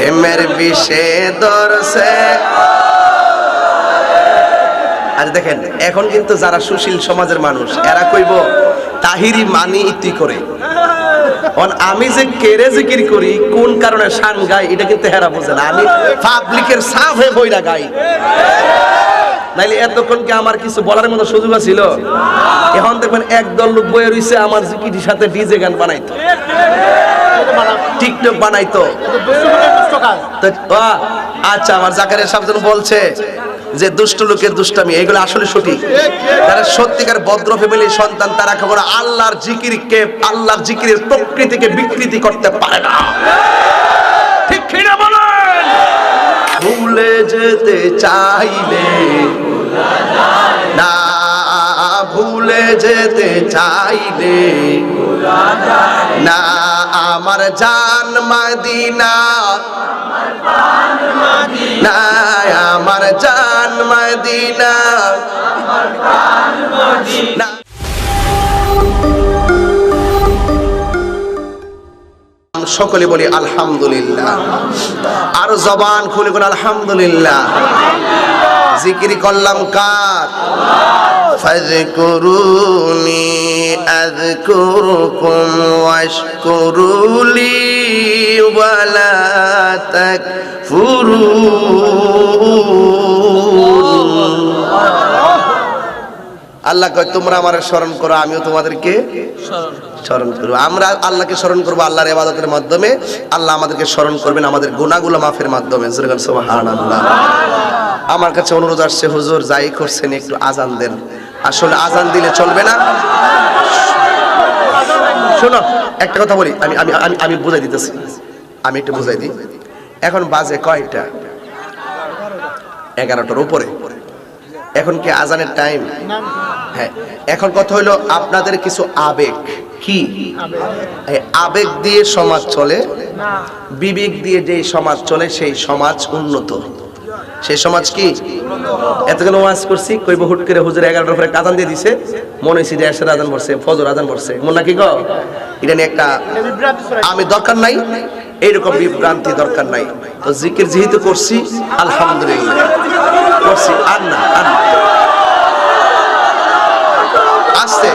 প্রেমের বিষে দরসে আর দেখেন, এখন কিন্তু যারা সুশীল সমাজের মানুষ, এরা কইব, তাহিরি মানি ইতি করে। আমি যে কেড়ে জিকির করি, কোন কারণে শান গাই, এটা কিন্তু হেরা বোঝে না। আমি পাবলিকের সাফ হয়ে বইরা গাই। নাইলে এতক্ষণ কি আমার কিছু বলার মতো সুযোগ ছিল এখন দেখবেন একদল লোক বয়ে রইছে, আমার জিকিটির সাথে ডিজে গান বানাইতো। টিকটক বানাইতো। আচ্ছা আমার সাহেব বলছে যে দুষ্ট লোকের দুষ্টামি, এগুলো আসলে সঠিক। তারা সত্যিকার ভদ্র সন্তান, তারা কখনো আল্লাহর জিকিরকে, আল্লাহর জিকিরের প্রকৃতিকে বিকৃতি করতে পারে না। ঠিক বলেন? ভুলে যেতে চাইলে, না ভুলে যেতে চাইলে। না, আমার জান মদিনা। না, আমার জান মদিনা। সকলে বলি আলহামদুলিল্লাহ। আর জবান খুলে কোন আলহামদুলিল্লাহ। জিকিরি করলাম কার? ফাজকুরুনি আযকুরুকুম ওয়াশকুরুলি ওয়ালা তাকফুরুন আল্লাহ কয়, তোমরা আমার স্মরণ করো, আমিও তোমাদেরকে স্মরণ করব। আমরা আল্লাহকে স্মরণ করব আল্লাহর ইবাদতের মাধ্যমে। আল্লাহ আমাদেরকে স্মরণ করবেন আমাদের গুনাহগুলো মাফের মাধ্যমে। আমার কাছে অনুরোধ আসছে, হুজুর, যাই করছেন, একটু আজান দেন। আসলে আজান দিলে চলবে না। শোনো, একটা কথা বলি, আমি আমি আমি আমি বুঝাই দিতেছি। আমি একটু বুঝাই দিই। এখন বাজে কয়টা? এগারোটার উপরে। এখন কি আজানের টাইম হ্যাঁ এখন কথা হলো আপনাদের কিছু আবেগ। কি? আবেগ দিয়ে সমাজ চলে, বিবেক দিয়ে যে সমাজ চলে, সেই সমাজ উন্নত। সেই সমাজ কি? এতক্ষণ ওয়াজ করছি, কইব হুট করে হুজুর এগারোটার পরে কাজান দিয়ে দিছে। মনে হয়েছে যে এসে আজান পড়ছে, ফজর আজান পড়ছে। মন নাকি গো? এটা নিয়ে একটা আমি দরকার নাই, এইরকম বিভ্রান্তি দরকার নাই। তো জিকির যেহেতু করছি, আলহামদুলিল্লাহ। করছি, আর না আর না। আসতে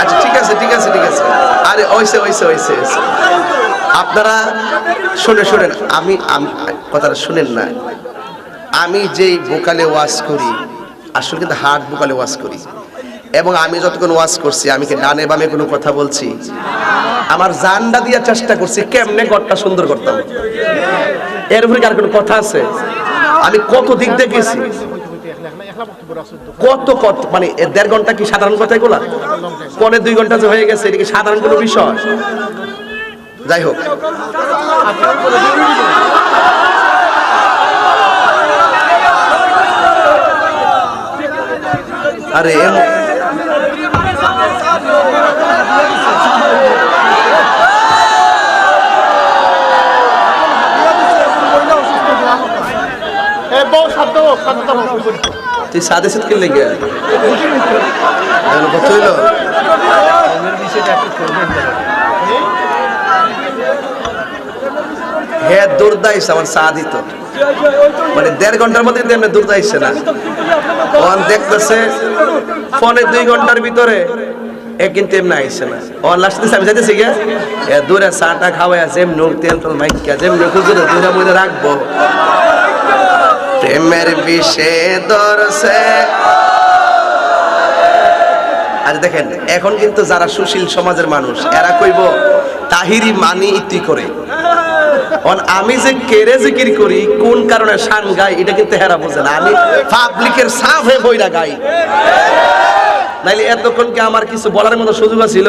আচ্ছা ঠিক আছে ঠিক আছে ঠিক আছে। আরে ওইসে ওইসে ওইসে। আপনারা শুনে, শুনেন, আমি আমি, কথাটা শুনেন না। আমি যেই বোকালে ওয়াজ করি, আসলে কিন্তু হার্ট বোকালে ওয়াজ করি। এবং আমি যতক্ষণ ওয়াজ করছি, আমি কি ডানে বামে কোনো কথা বলছি? আমার জানডা দিয়ে চেষ্টা করছি, কেমনে ঘরটা সুন্দর করতাম। এর উপরে আর কোনো কথা আছে? আমি কত দিক দিয়ে গেছি। কত কত মানে দেড় ঘণ্টা কি সাধারণ কথাই গোলা পরে দুই ঘণ্টা যে হয়ে গেছে, এটা কি সাধারণ কোনো বিষয়? যাই হোক। আরে তুই সাদে সাথে কিনলে গিয়ে কত হইল হ্যাঁ দুর্দাইস আমার মানে দেড় ঘণ্টার মধ্যে কিন্তু এমনি দুর্দাইছে না। ওয়ান দেখতেছে, ফোনে দুই ঘণ্টার ভিতরে কিন্তু রাখব। প্রেমের দেখেন, এখন কিন্তু যারা সুশীল সমাজের মানুষ, এরা কইব, তাহিরি মানি ইতি করে। আমি যে কেড়ে জিকির করি, কোন কারণে শান গাই, এটা কিন্তু হেরা বোঝে না। আমি পাবলিকের সাফ হয়ে বইরা গাই। নাইলে এতক্ষণ কি আমার কিছু বলার মতো সুযোগ ছিল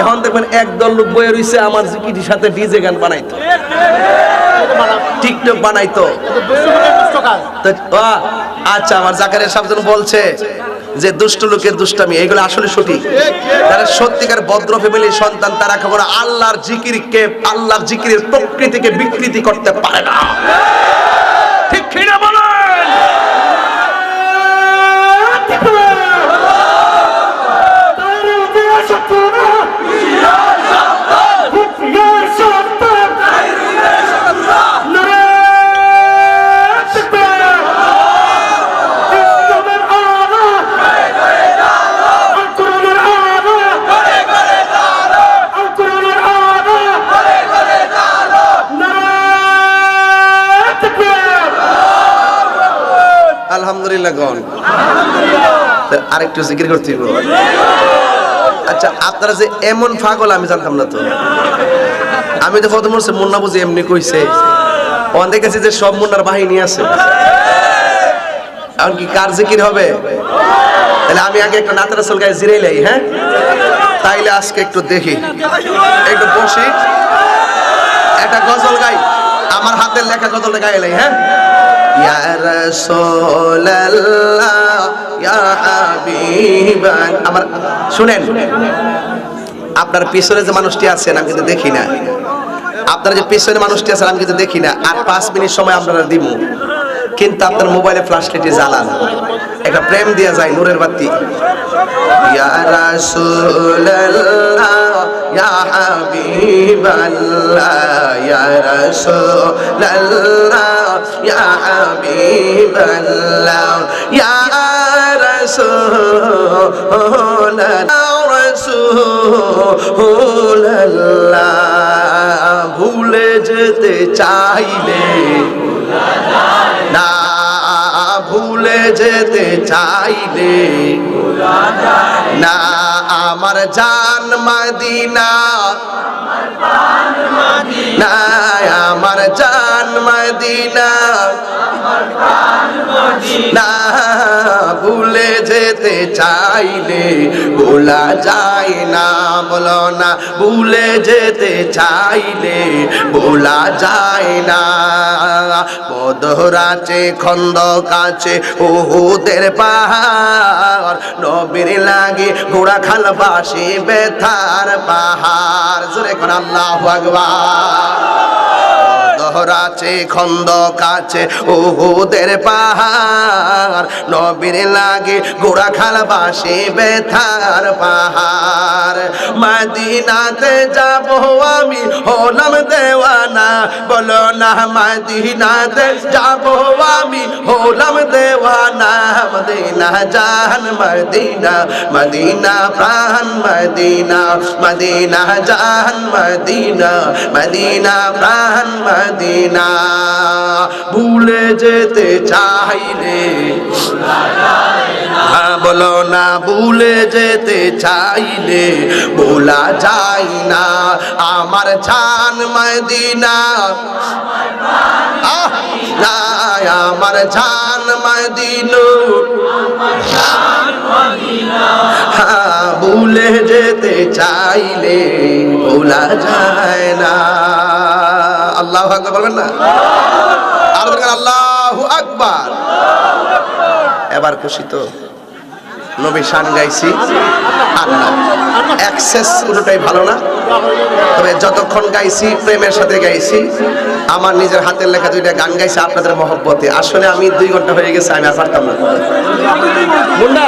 এখন দেখবেন একদল লোক বয়ে রইছে, আমার জিকিটির সাথে ডিজে গান বানাইতো। টিকটক বানাইতো। আচ্ছা আমার জাকারিয়া সাহেব বলছে যে দুষ্ট লোকের দুষ্টামি, এগুলো আসলে সঠিক। তারা সত্যিকার ভদ্র ফ্যামিলির সন্তান, তারা খবর আল্লাহর জিকিরকে, আল্লাহর জিকিরের প্রকৃতিকে বিকৃতি করতে পারে না। ঠিক বলেন আলহামদুলিল্লাহ গন আরেকটু জিকির করতে হইব। আচ্ছা আপনারা যে এমন পাগল আমি জানতাম না তো। আমি তো প্রথম বলছি মুন্না বুঝি এমনি কইছে। অন দেখেছি যে সব মুন্নার বাহিনী আছে। এখন কি কার জিকির হবে? তাহলে আমি আগে একটু নাতের আসল গায়ে জিরে লাই হ্যাঁ? তাইলে আজকে একটু দেখি। একটু বসি। একটা গজল গাই। আমার হাতের লেখা হ্যাঁ? ইয়া রাসূলুল্লাহ, ইয়া হাবিবান। আমার, শুনেন, আপনার পিছনে যে মানুষটি আছেন, আমি কিন্তু দেখি না। আপনার যে পিছনে মানুষটি আছেন, আমি কিন্তু দেখি না। আর পাঁচ মিনিট সময় আপনারা দিব। কিন্তু আপনার মোবাইলে ফ্ল্যাশ লাইটে জ্বালান। একটা প্রেম দিয়া যায়, নূরের বাতি। ইয়া রাসূলুল্লাহ ইয়া হাবিবাল্লাহ ইয়া রাসূলুল্লাহ ইয়া হাবিবাল্লাহ ইয়া রাসূলুল্লাহ ভুলে যেতে চাইলে না, ভুলে যেতে চাইলে না আমার জান মদিনা। না আমার জান মদিনা। না ভুলে যেতে চাইলে ভোলা যায় না, বলো না, ভুলে যেতে চাইলে ভোলা যায় না। বদরাচে খন্দ কাছে ওহুদের পাহাড়, নবীর লাগে ঘোড়া খাল বাসে বেথার পাহাড়। জোরে কোন আল্লাহ ভগবান দহরাছে খন্দ কাছে ওহুদের পাহাড়। নবীর লাগে গোড়া খাল বাসে বেথার পাহাড়। মদিনাতে যাব আমি, হলাম দেওয়ানা। বলো না মদিনাতে যাব আমি, হলাম দেওয়ানা। মদিনা জান মদিনা মদিনা প্রাণ, মদিনা মদিনা জান মদিনা মদিনা প্রাণ, মদিনা। ভুলে যেতে চাইলে বলো না ভুলে যেতে চাইলে বলা যায় না। আমার জান মদিনা আমার জান মদিনো হ্যাঁ, ভুলে যেতে চাইলে ভোলা যায় না। আল্লাহ বলবেন না? আল্লাহ আকবার। এবার খুশি তো নবী শান গাইছি। অ্যাক্সেস কোনোটাই ভালো না। তবে যতক্ষণ গাইছি, প্রেমের সাথে গাইছি, আমার নিজের হাতের লেখা দুইটা গান গাইছি আপনাদের মহব্বতে। আসলে আমি দুই ঘণ্টা হয়ে গেছে, আমি আর পারতাম না। মুন্ডা!